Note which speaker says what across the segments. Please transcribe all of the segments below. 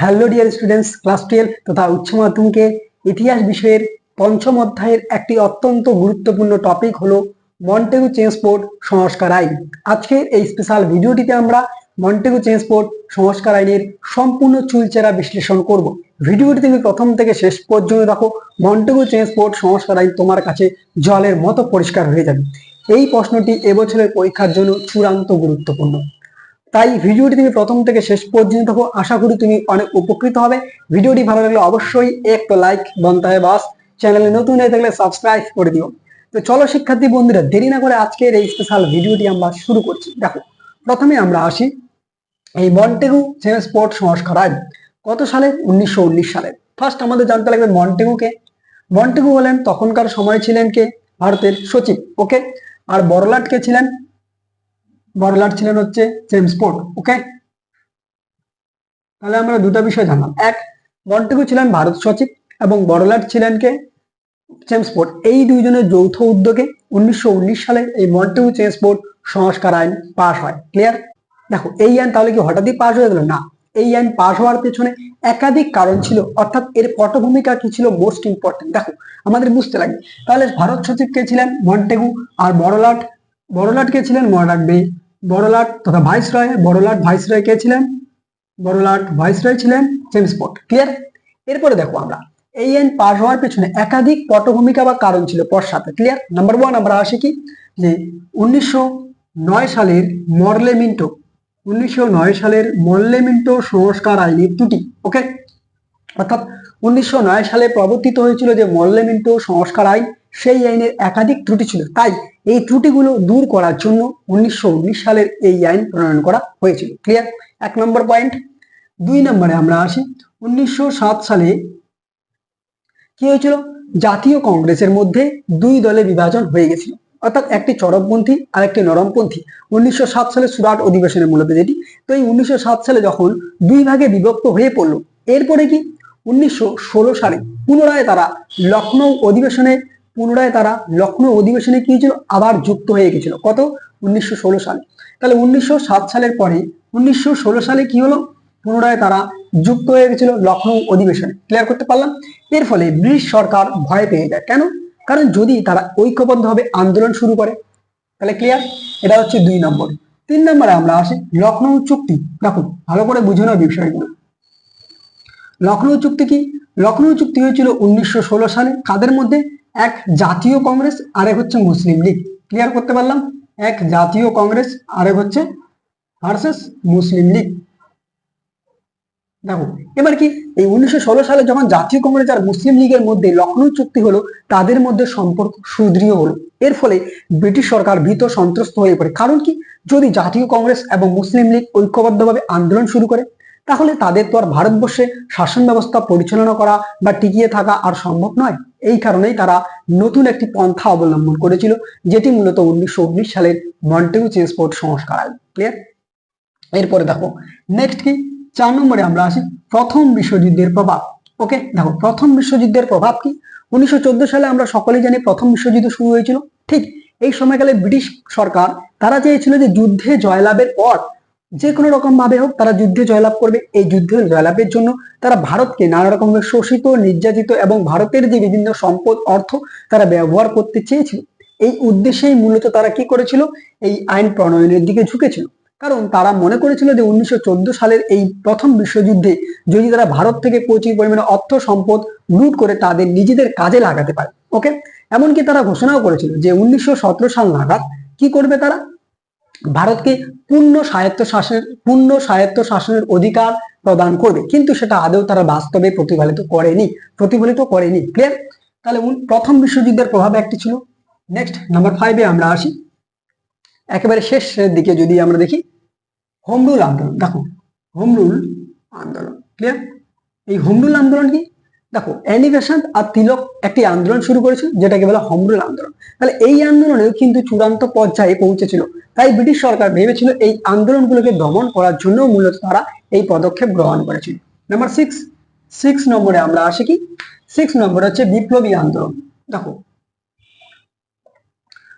Speaker 1: Hello dear students class twelve তথা উচ্চ মাধ্যমিকের ইতিহাস বিষয়ের পঞ্চম অধ্যায়ের একটি অত্যন্ত গুরুত্বপূর্ণ টপিক হলো মন্টেগু চেঞ্জপোর্ট সংস্কার আইন। আজকের এই স্পেশাল ভিডিওটিতে আমরা মন্টেগু চেঞ্জপোর্ট সংস্কার আইনের সম্পূর্ণ চুলচেরা বিশ্লেষণ করব। ভিডিওটি তুমি প্রথম থেকে শেষ পর্যন্ত দেখো মন্টেগু চেঞ্জপোর্ট সংস্কার আইন তোমার কাছে জলের মতো পরিষ্কার হয়ে যাবে। এই প্রশ্নটি এবছরের পরীক্ষার জন্য চূড়ান্ত গুরুত্বপূর্ণ। তাই ভিডিওটি তুমি প্রথম থেকে শেষ পর্যন্ত দেখো। আশা করি তুমি অনেক উপকৃত হবে। ভিডিওটি ভালো লাগলে অবশ্যই একটা লাইক বনতে বাস। চ্যানেলে নতুন হয়ে থাকলে সাবস্ক্রাইব করে দিও। তো চলো শিক্ষার্থী বন্ধুরা, দেরি না করে আজকের এই স্পেশাল ভিডিওটি আমরা শুরু করছি। দেখো, প্রথমে আমরা আসি। এই মন্টেগু স্পোর্ট সংস্কার আইন কত সালে? উনিশশো উনিশ সালে। ফার্স্ট আমাদের জানতে লাগবে মন্টেগুকে মন্টেগু হলেন তখনকার সময় ছিলেন কে? ভারতের সচিব ওকে আর বড়লাট কে ছিলেন? বড়লাট ছিলেন হচ্ছে জেমস পোর্ট ওকে তাহলে আমরা দুটো বিষয় জানলাম। এক মন্টেগু ছিলেন ভারত সচিব এবং বড়লাট ছিলেন কে? জেমস পোর্ট এই দুইজনের যৌথ উদ্যোগে উনিশশো উনিশ সালে এই মন্টেগু জেমস পোর্ট সংস্কার আইন পাশ হয়। ক্লিয়ার দেখো, এই আইন তাহলে কি হঠাৎই পাশ হয়ে গেল? না। এই আইন পাশ হওয়ার পেছনে একাধিক কারণ ছিল, অর্থাৎ এর পটভূমিকা কি ছিল মোস্ট ইম্পর্টেন্ট দেখো, আমাদের বুঝতে লাগে তাহলে ভারত সচিব কে ছিলেন? মন্টেগু আর বড়লাট বড়লাট কে ছিলেন? মনে রাখবে বড়লাট তথা ভাইস রয় বড়লাট ভাইস রয় কে ছিলেন? বড়লাট ভাইস রয় ছিলেন জেমস পোর্ট ক্লিয়ার এরপরে দেখো আমরা। এই আইন পাশ হওয়ার পেছনে একাধিক পটভূমিকা বা কারণ ছিল পশ্চাতে। ক্লিয়ার নাম্বার ওয়ান আমরা আসি কি? যে উনিশশো নয় সালের মরলেমিন্টো, উনিশশো নয় সালের মল্লেমিন্টো সংস্কার আইনের ত্রুটি ওকে অর্থাৎ উনিশশো নয় সালে প্রবর্তিত হয়েছিল যে মল্লেমিন্টো সংস্কার আইন সেই আইনের একাধিক ত্রুটি ছিল। তাই এই ত্রুটিগুলো দূর করার জন্য উনিশশো উনিশ সালের এই আইন প্রণয়ন করা হয়েছিল। ক্লিয়ার এক নম্বর পয়েন্ট দুই নম্বরে আমরা আসি। উনিশশো সালে কি হয়েছিল? জাতীয় কংগ্রেসের মধ্যে দুই দলে বিভাজন হয়ে গেছিল। অর্থাৎ একটি চরমপন্থী আর একটি নরমপন্থী। উনিশশো সাত সালে সুরাট অধিবেশনের মূলত যেটি। তো এই উনিশশো সাত সালে যখন দুই ভাগে বিভক্ত হয়ে পড়ল, এরপরে কি? উনিশশো ষোলো সালে পুনরায় তারা লখনৌ অধিবেশনে পুনরায় তারা লখনৌ অধিবেশনে কি হয়েছিল? আবার যুক্ত হয়ে গেছিল। কত? উনিশশো ষোলো সালে। তাহলে উনিশশো সাত সালের পরে উনিশশো ষোলো সালে কি হলো? পুনরায় তারা যুক্ত হয়ে গেছিল লখনৌ অধিবেশনে। ক্লিয়ার করতে পারলাম? এর ফলে ব্রিটিশ সরকার ভয় পেয়ে যায়। কেন? কারণ যদি তারা ঐক্যবদ্ধভাবে আন্দোলন শুরু করে, তাহলে ক্লিয়ার এটা হচ্ছে দুই নম্বর। তিন নম্বরে আমরা আসি লখনৌ চুক্তি। দেখুন, ভালো করে বুঝে নেওয়া বিষয়গুলো। লখনৌ চুক্তি কি? লখনৌ চুক্তি হয়েছিল উনিশশো ষোলো সালে। কাদের মধ্যে? এক জাতীয় কংগ্রেস, আরেক হচ্ছে মুসলিম লীগ। ক্লিয়ার করতে পারলাম? এক জাতীয় কংগ্রেস, আরেক হচ্ছে ভার্সেস মুসলিম লীগ। দেখো, এবার কি এই উনিশশো ষোলো সালে যখন জাতীয় কংগ্রেস আর মুসলিম লীগের মধ্যে লখনৌ চুক্তি হলো, তাদের মধ্যে সম্পর্ক সুদৃঢ় হলো। এর ফলে ব্রিটিশ সরকার ভীত সন্ত্রস্ত হয়ে পড়ে। কারণ কি? যদি জাতীয় কংগ্রেস এবং মুসলিম লীগ ঐক্যবদ্ধভাবে আন্দোলন শুরু করে, তাহলে তাদের তো আর ভারতবর্ষে শাসন ব্যবস্থা পরিচালনা করা বা টিকিয়ে থাকা আর সম্ভব নয়। এই কারণেই তারা নতুন একটি পন্থা অবলম্বন করেছিল, যেটি মূলত উনিশশো সালের মন্টেগু চেঞ্জপোর্ট সংস্কার ক্লিয়ার এরপরে দেখো নেক্সট কি? চার নম্বরে আমরা আসি, প্রথম বিশ্বযুদ্ধের প্রভাব। ওকে দেখো, প্রথম বিশ্বযুদ্ধের প্রভাব কি? উনিশশো চোদ্দ সালে আমরা সকলেই জানি প্রথম বিশ্বযুদ্ধ শুরু হয়েছিল। ঠিক এই সময়কালে ব্রিটিশ সরকার তারা চেয়েছিল যে যুদ্ধে জয়লাভের পর যে কোনো রকম ভাবে হোক, তারা যুদ্ধে জয়লাভ করবে। এই যুদ্ধে জয়লাভের জন্য তারা ভারতকে নানা রকম শোষিত, নির্যাতিত এবং ভারতের যে বিভিন্ন সম্পদ, অর্থ তারা ব্যবহার করতে চেয়েছিল, এই উদ্দেশ্যেই মূলত তারা কি করেছিল? এই আইন প্রণয়নের দিকে ঝুঁকেছিল। কারণ তারা মনে করেছিল যে উনিশশো চোদ্দ সালের এই প্রথম বিশ্বযুদ্ধে যদি তারা ভারত থেকে প্রচুর পরিমাণে অর্থ, সম্পদ লুট করে তাদের নিজেদের কাজে লাগাতে পারে। ওকে? এমনকি তারা ঘোষণাও করেছিল যে উনিশশো সতেরো সাল নাগাদ কি করবে তারা? ভারতকে পূর্ণ স্বায়ত্ত শাসনের পূর্ণ স্বায়ত্ত শাসনের অধিকার প্রদান করবে। কিন্তু সেটা আদৌ তারা বাস্তবে প্রতিফলিত করেনি প্রতিফলিত করেনি। ক্লিয়ার তাহলে প্রথম বিশ্বযুদ্ধের প্রভাব একটি ছিল। নেক্সট নাম্বার ফাইভে আমরা আসি। একেবারে শেষের দিকে যদি আমরা দেখি হোম রুল আন্দোলন। দেখো হোম রুল আন্দোলন। ক্লিয়ার এই হোম রুল আন্দোলন কি? দেখো অ্যানিভেশন আর তিলক একটি আন্দোলন শুরু করেছিল, যেটাকে বলা হোম রুল আন্দোলন। তাহলে এই আন্দোলনেও কিন্তু চূড়ান্ত পর্যায়ে পৌঁছেছিল। তাই ব্রিটিশ সরকার ভেবেছিল এই আন্দোলনগুলোকে দমন করার জন্য মূলত তারা এই পদক্ষেপ গ্রহণ করেছিল। নাম্বার সিক্স সিক্স নম্বরে আমরা আসি কি? সিক্স নম্বর হচ্ছে বিপ্লবী আন্দোলন। দেখো,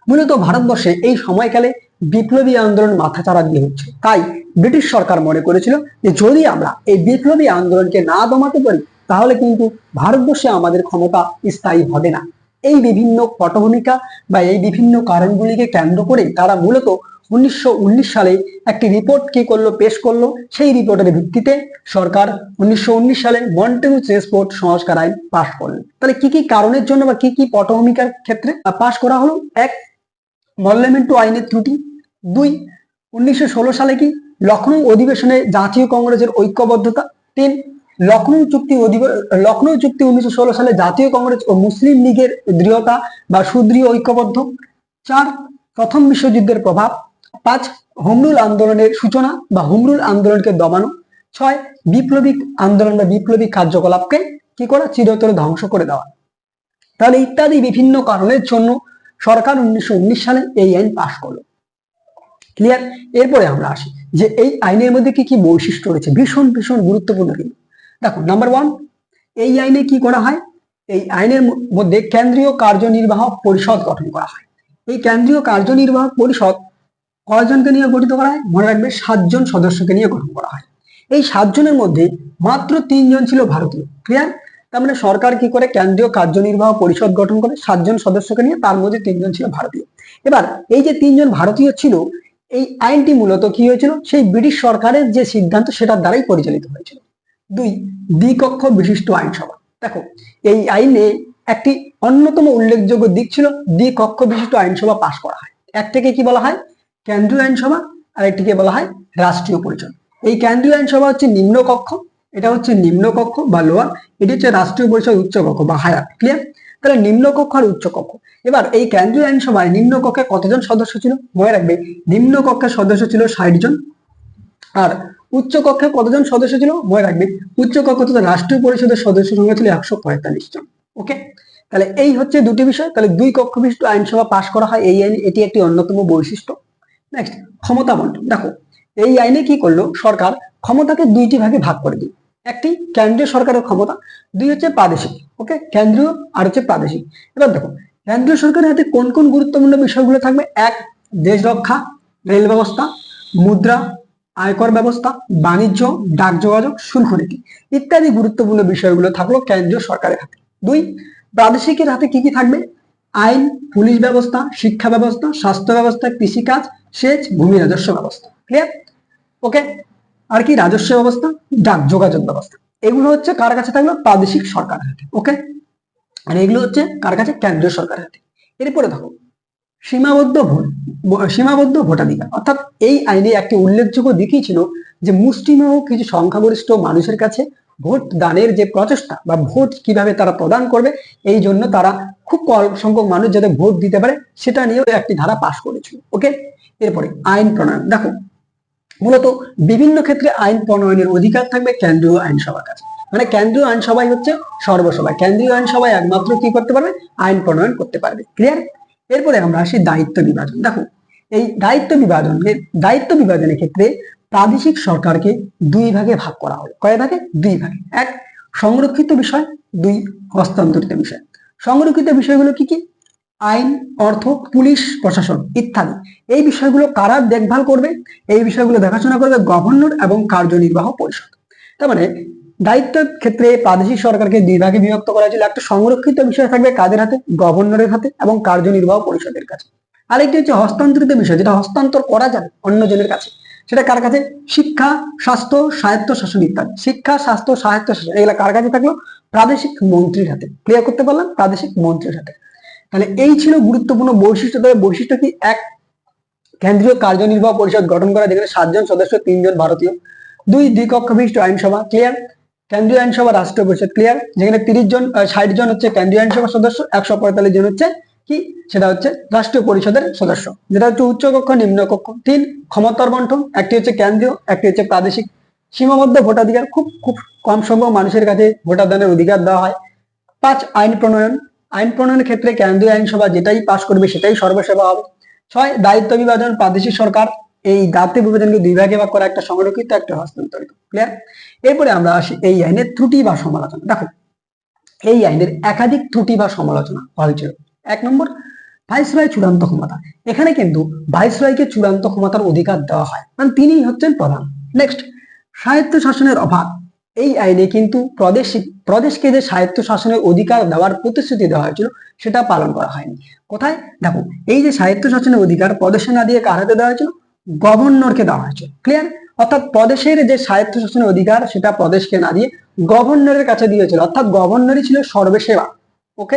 Speaker 1: মূলত ভারতবর্ষে এই সময়কালে বিপ্লবী আন্দোলন মাথাচাড়া দিয়ে হচ্ছে। তাই ব্রিটিশ সরকার মনে করেছিল যে যদি আমরা এই বিপ্লবী আন্দোলনকে না দমাতে পারি তাহলে কিন্তু ভারতবর্ষে আমাদের ক্ষমতা স্থায়ী হবে না। এই বিভিন্ন পটভূমিকা বা এই বিভিন্ন কারণগুলিকে কেন্দ্র করে তারা মূলত উনিশশো সালে একটি রিপোর্ট কি করল, পেশ করল। সেই রিপোর্টের ভিত্তিতে সরকার উনিশশো সালে মন্টেগু চেসপোর্ট সংস্কার আইন পাশ করলেন তাহলে কি কি কারণের জন্য বা কি কি পটভূমিকার ক্ষেত্রে পাশ করা হলো? এক, মল্লেমেন্টু আইনের ত্রুটি। দুই, উনিশশো সালে কি লখনৌ অধিবেশনে জাতীয় কংগ্রেসের ঐক্যবদ্ধতা। তিন লখনৌ চুক্তি লখনৌ চুক্তি উনিশশো ষোলো সালে জাতীয় কংগ্রেস ও মুসলিম লীগের দৃঢ়তা বা সুদৃঢ় ঐক্যবদ্ধ। চার, প্রথম বিশ্বযুদ্ধের প্রভাব। পাঁচ, হোমরুল আন্দোলনের সূচনা বা হোমরুল আন্দোলনকে দমানো। ছয়, বিপ্লবী আন্দোলন বা বিপ্লবী কার্যকলাপকে কি করা, চিরতরে ধ্বংস করে দেওয়া। তাহলে ইত্যাদি বিভিন্ন কারণের জন্য সরকার উনিশশো উনিশ সালে এই আইন পাশ করল। ক্লিয়ার? এরপরে আমরা আসি যে এই আইনের মধ্যে কি কি বৈশিষ্ট্য রয়েছে? ভীষণ ভীষণ গুরুত্বপূর্ণ কিন্তু। দেখো নাম্বার ওয়ান এই আইনে কি করা হয়? এই আইনের মধ্যে কেন্দ্রীয় কার্যনির্বাহক পরিষদ গঠন করা হয়। এই কেন্দ্রীয় কার্যনির্বাহক পরিষদ কয়জনকে নিয়ে গঠিত করা হয়? মনে রাখবে, সাতজন সদস্যকে নিয়ে গঠন করা হয়। এই সাতজনের মধ্যে মাত্র তিনজন ছিল ভারতীয় ক্লিয়ার তার মানে সরকার কি করে? কেন্দ্রীয় কার্যনির্বাহ পরিষদ গঠন করে সাতজন সদস্যকে নিয়ে তার মধ্যে তিনজন ছিল ভারতীয়। এবার, এই যে তিনজন ভারতীয় ছিল, এই আইনটি মূলত কি হয়েছিল? সেই ব্রিটিশ সরকারের যে সিদ্ধান্ত, সেটার দ্বারাই পরিচালিত হয়েছিল। দুই দ্বিকক্ষ বিশিষ্ট আইনসভা। দেখো, এই আইনে একটি অন্যতম উল্লেখযোগ্য দিক ছিল দ্বিকক্ষ বিশিষ্ট আইনসভা পাশ করা হয়। একটাকে কি বলা হয়? কেন্দ্রীয় আইনসভা আর একটিকে বলা হয় রাষ্ট্রীয় পরিষদ। এই কেন্দ্রীয় আইনসভা হচ্ছে নিম্ন কক্ষ, এটা হচ্ছে নিম্ন কক্ষ বা লোয়ার, এটি হচ্ছে রাষ্ট্রীয় পরিষদ উচ্চ কক্ষ বা হায়ার ক্লিয়ার তাহলে নিম্ন কক্ষ আর উচ্চ কক্ষ। এবার এই কেন্দ্রীয় আইনসভায় নিম্ন কক্ষে কতজন সদস্য ছিল? মনে রাখবে, নিম্ন কক্ষের সদস্য ছিল ষাট জন। আর উচ্চ কক্ষে কতজন সদস্য ছিল? মনে রাখবে উচ্চ কক্ষ তথা রাষ্ট্রীয় পরিষদের সদস্য সংখ্যা ছিল একশো পঁয়তাল্লিশ জন ওকে তাহলে এই হচ্ছে দুটি বিষয়, তাহলে দুই কক্ষ বিশিষ্ট আইনসভা পাশ করা হয় এই আইন, এটি একটি অন্যতম বৈশিষ্ট্য। নেক্সট ক্ষমতা বন্টন। দেখো, এই আইনে কি করল? সরকার ক্ষমতাকে দুইটি ভাগে ভাগ করে দিল। একটি কেন্দ্রীয় সরকারের ক্ষমতা, দুই হচ্ছে প্রাদেশিক ওকে কেন্দ্রীয় আর হচ্ছে প্রাদেশিক। এবার দেখো, কেন্দ্রীয় সরকারের হাতে কোন কোন গুরুত্বপূর্ণ বিষয়গুলো থাকবে? এক, দেশ রক্ষা, রেল ব্যবস্থা, মুদ্রা আয়কর ব্যবস্থা, বাণিজ্য, ডাক যোগাযোগ, শুল্ক নীতি ইত্যাদি গুরুত্বপূর্ণ বিষয়গুলো থাকল কেন্দ্রীয় সরকারের হাতে। দুই, প্রাদেশিকের হাতে কি কি থাকবে? আইন, পুলিশ ব্যবস্থা, শিক্ষা ব্যবস্থা, স্বাস্থ্য ব্যবস্থা, কৃষিকাজ, সেচ, ভূমি রাজস্ব ব্যবস্থা। ক্লিয়ার ওকে আর কি? রাজস্ব ব্যবস্থা, ডাক যোগাযোগ ব্যবস্থা। এগুলো হচ্ছে কার কাছে থাকল? প্রাদেশিক সরকারের হাতে। ওকে আর এগুলো হচ্ছে কার কাছে? কেন্দ্রীয় সরকারের হাতে। এরপরে দেখো সীমাবদ্ধ ভোট, সীমাবদ্ধ ভোটাধিকার। অর্থাৎ এই আইনে একটি উল্লেখযোগ্য দিকই ছিল যে মুষ্টিমেয় কিছু সংখ্যাগরিষ্ঠ মানুষের কাছে ভোট দানের যে প্রচেষ্টা বা ভোট কীভাবে তারা প্রদান করবে, এই জন্য তারা খুব অল্প সংখ্যক মানুষ যাতে ভোট দিতে পারে, সেটা নিয়েও একটি ধারা পাশ করেছিল। ওকে? এরপরে আইন প্রণয়ন। দেখো, মূলত বিভিন্ন ক্ষেত্রে আইন প্রণয়নের অধিকার থাকবে কেন্দ্রীয় আইনসভার কাছে। মানে কেন্দ্রীয় আইনসভাই হচ্ছে সর্বসভায়। কেন্দ্রীয় আইনসভায় একমাত্র কি করতে পারবে? আইন প্রণয়ন করতে পারবে। ক্লিয়ার এরপরে আমরা আসি দায়িত্ব বিভাজন। দেখো, এই দায়িত্ব বিভাজনের দায়িত্ব বিভাজনের ক্ষেত্রে প্রাদেশিক সরকারকে দুই ভাগে ভাগ করা হলো কয় ভাগে? দুই ভাগে। এক, সংরক্ষিত বিষয়। দুই, হস্তান্তরিত বিষয়। সংরক্ষিত বিষয়গুলো কি কি? আইন, অর্থ, পুলিশ, প্রশাসন ইত্যাদি। এই বিষয়গুলো কারা দেখভাল করবে? এই বিষয়গুলো দেখাশোনা করবে গভর্নর এবং কার্যনির্বাহ পরিষদ। তার মানে দায়িত্বের ক্ষেত্রে প্রাদেশিক সরকারকে দুই ভাগে বিভক্ত করা হয়েছিল। একটা সংরক্ষিত বিষয় থাকবে কাদের হাতে? গভর্নরের হাতে এবং কার্যনির্বাহ পরিষদের কাছে। আরেকটি হচ্ছে হস্তান্তরিত বিষয়, যেটা হস্তান্তর করা যাবে অন্যজনের কাছে। সেটা কার কাছে? শিক্ষা, স্বাস্থ্য, স্বায়ত্ত শাসন ইত্যাদি শিক্ষা, স্বাস্থ্য, স্বায়ত্ত শাসন, এগুলা কার কাছে থাকল? প্রাদেশিক মন্ত্রীর হাতে। ক্লিয়ার করতে পারলাম? প্রাদেশিক মন্ত্রীর হাতে। তাহলে এই ছিল গুরুত্বপূর্ণ বৈশিষ্ট্য। তবে বৈশিষ্ট্য কি? এক, কেন্দ্রীয় কার্যনির্বাহ পরিষদ গঠন করা, যেখানে সাতজন সদস্য, তিনজন ভারতীয়। দুই দ্বিকক্ষ বিশিষ্ট আইনসভা। ক্লিয়ার কেন্দ্রীয় আইনসভা রাষ্ট্রীয় পরিষদ ক্লিয়ার যেখানে তিরিশ জন ষাট জন হচ্ছে কেন্দ্রীয় আইনসভা সদস্য, একশো পঁয়তাল্লিশ জন হচ্ছে কি? সেটা হচ্ছে রাষ্ট্রীয় পরিষদের সদস্য। যেটা হচ্ছে উচ্চ কক্ষ, নিম্ন কক্ষ। তিন, ক্ষমতার বন্টন। একটি হচ্ছে কেন্দ্রীয়, একটি হচ্ছে প্রাদেশিক। সীমাবদ্ধ ভোটাধিকার, খুব খুব কম সংখ্যক মানুষের কাছে ভোটাদানের অধিকার দেওয়া হয়। পাঁচ, আইন প্রণয়ন। আইন প্রণয়নের ক্ষেত্রে কেন্দ্রীয় আইনসভা যেটাই পাশ করবে সেটাই সর্বসেবা হবে। ছয়, দায়িত্ব বিভাজন প্রাদেশিক সরকার। এই দায়িত্ব বিভাজনকে দুই ভাগে ভাগ করা একটা সংরক্ষিত একটা হস্তান্তরিত। ক্লিয়ার এরপরে আমরা আসি এই আইনের ত্রুটি বা সমালোচনা। দেখো, এই আইনের একাধিক ত্রুটি বা সমালোচনা হয়েছিল এক নম্বর, ভাইসরয় চূড়ান্ত ক্ষমতা। এখানে কিন্তু ভাইসরয়কে চূড়ান্ত ক্ষমতার অধিকার দেওয়া হয়। মানে তিনিই হচ্ছেন প্রধান। নেক্সট স্বায়ত্ত শাসনের অভাব। এই আইনে কিন্তু প্রদেশ প্রদেশকে যে স্বায়ত্ত শাসনের অধিকার দেওয়ার প্রতিশ্রুতি দেওয়া হয়েছিল, সেটা পালন করা হয়নি। কোথায়? দেখো, এই যে স্বায়ত্ত শাসনের অধিকার প্রদেশে না দিয়ে কার হাতে দেওয়া হয়েছিল? গভর্নরকে দেওয়া হয়েছিল ক্লিয়ার অর্থাৎ প্রদেশের যে স্বায়ত্ত শাসনের অধিকার, সেটা প্রদেশকে না দিয়ে গভর্নরের কাছে দিয়েছিল। অর্থাৎ গভর্নরই ছিল সর্বসেবা। ওকে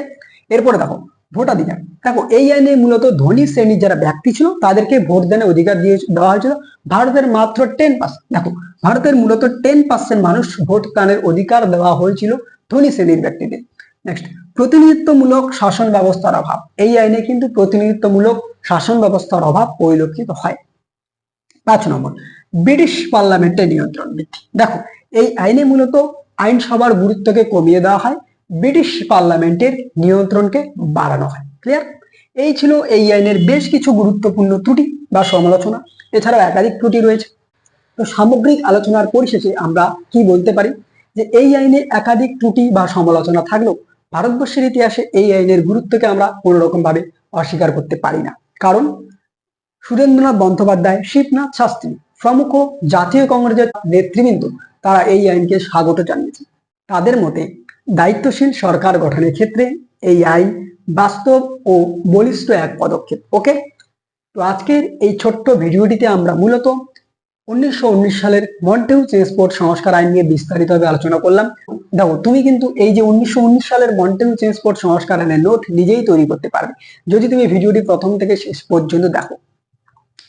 Speaker 1: এরপরে দেখো, ভোটাধিকার। দেখো, এই আইনে মূলত ধনী শ্রেণির যারা ব্যক্তি ছিল, তাদেরকে ভোট দানের অধিকার দিয়ে দেওয়া হয়েছিল। ভারতের মাত্র টেন পার্সেন্ট দেখো, ভারতের মূলত টেন পার্সেন্ট মানুষ ভোট দানের অধিকার দেওয়া হয়েছিল ধনী শ্রেণির ব্যক্তিদের। নেক্সট প্রতিনিধিত্বমূলক শাসন ব্যবস্থার অভাব। এই আইনে কিন্তু প্রতিনিধিত্বমূলক শাসন ব্যবস্থার অভাব পরিলক্ষিত হয়। পাঁচ নম্বর, ব্রিটিশ পার্লামেন্টের নিয়ন্ত্রণ বৃদ্ধি। দেখো, এই আইনে মূলত আইনসভার গুরুত্বকে কমিয়ে দেওয়া হয়, ব্রিটিশ পার্লামেন্টের নিয়ন্ত্রণকে বাড়ানো হয়। ক্লিয়ার এই ছিল এই আইনের বেশ কিছু গুরুত্বপূর্ণ ত্রুটি বা সমালোচনা। এছাড়াও একাধিক ত্রুটি রয়েছে। তো সামগ্রিক আলোচনার পরিশেষে আমরা কি বলতে পারি? যে এই আইনে একাধিক ত্রুটি বা সমালোচনা থাকলেও ভারতবর্ষের ইতিহাসে এই আইনের গুরুত্বকে আমরা কোনো রকম ভাবে অস্বীকার করতে পারি না। কারণ সুরেন্দ্রনাথ বন্দ্যোপাধ্যায়, শিবনাথ শাস্ত্রী প্রমুখ জাতীয় কংগ্রেসের নেতৃবৃন্দ, তারা এই আইনকে স্বাগত জানিয়েছে তাদের মতে, দায়িত্বশীল সরকার গঠনের ক্ষেত্রে এই আইন বাস্তব ও বলিষ্ঠ এক পদক্ষেপ। ওকে? তো আজকের এই ছোট্ট ভিডিওটিতে আমরা মূলত উনিশশো উনিশ সালের মন্টেউ চেঞ্জপোর্ট সংস্কার আইন নিয়ে বিস্তারিতভাবে আলোচনা করলাম। দেখো, তুমি কিন্তু এই যে উনিশশো উনিশ সালের মন্টেউ চেঞ্জপোর্ট সংস্কার আইনের নোট নিজেই তৈরি করতে পারবে। যদি তুমি ভিডিওটি প্রথম থেকে শেষ পর্যন্ত দেখো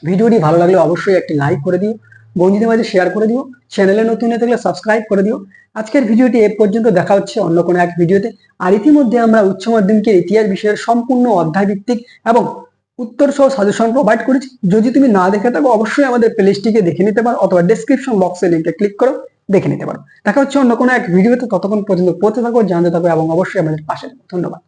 Speaker 1: ভিডিওটি ভালো লাগলে অবশ্যই একটি লাইক করে দিও, বন্ধুদের মাঝে শেয়ার করে দিও চ্যানেলে নতুন হয়ে থাকলে সাবস্ক্রাইব করে দিও। আজকের ভিডিওটি এ পর্যন্ত দেখা হচ্ছে অন্য কোনো এক ভিডিওতে। আর ইতিমধ্যে আমরা উচ্চ মাধ্যমিকের ইতিহাস বিষয়ের সম্পূর্ণ অধ্যায় ভিত্তিক এবং উত্তর সহ সাজেশন প্রোভাইড করেছি। যদি তুমি না দেখে থাকো, অবশ্যই আমাদের প্লেলিস্টটিকে দেখে নিতে পারো অথবা ডেসক্রিপশন বক্সে লিঙ্কে ক্লিক করো, দেখে নিতে পারো। দেখা হচ্ছে অন্য কোনো এক ভিডিওতে। ততক্ষণ পর্যন্ত পড়তে থাকো, জানতে থাকো এবং অবশ্যই আমাদের পাশে ধন্যবাদ।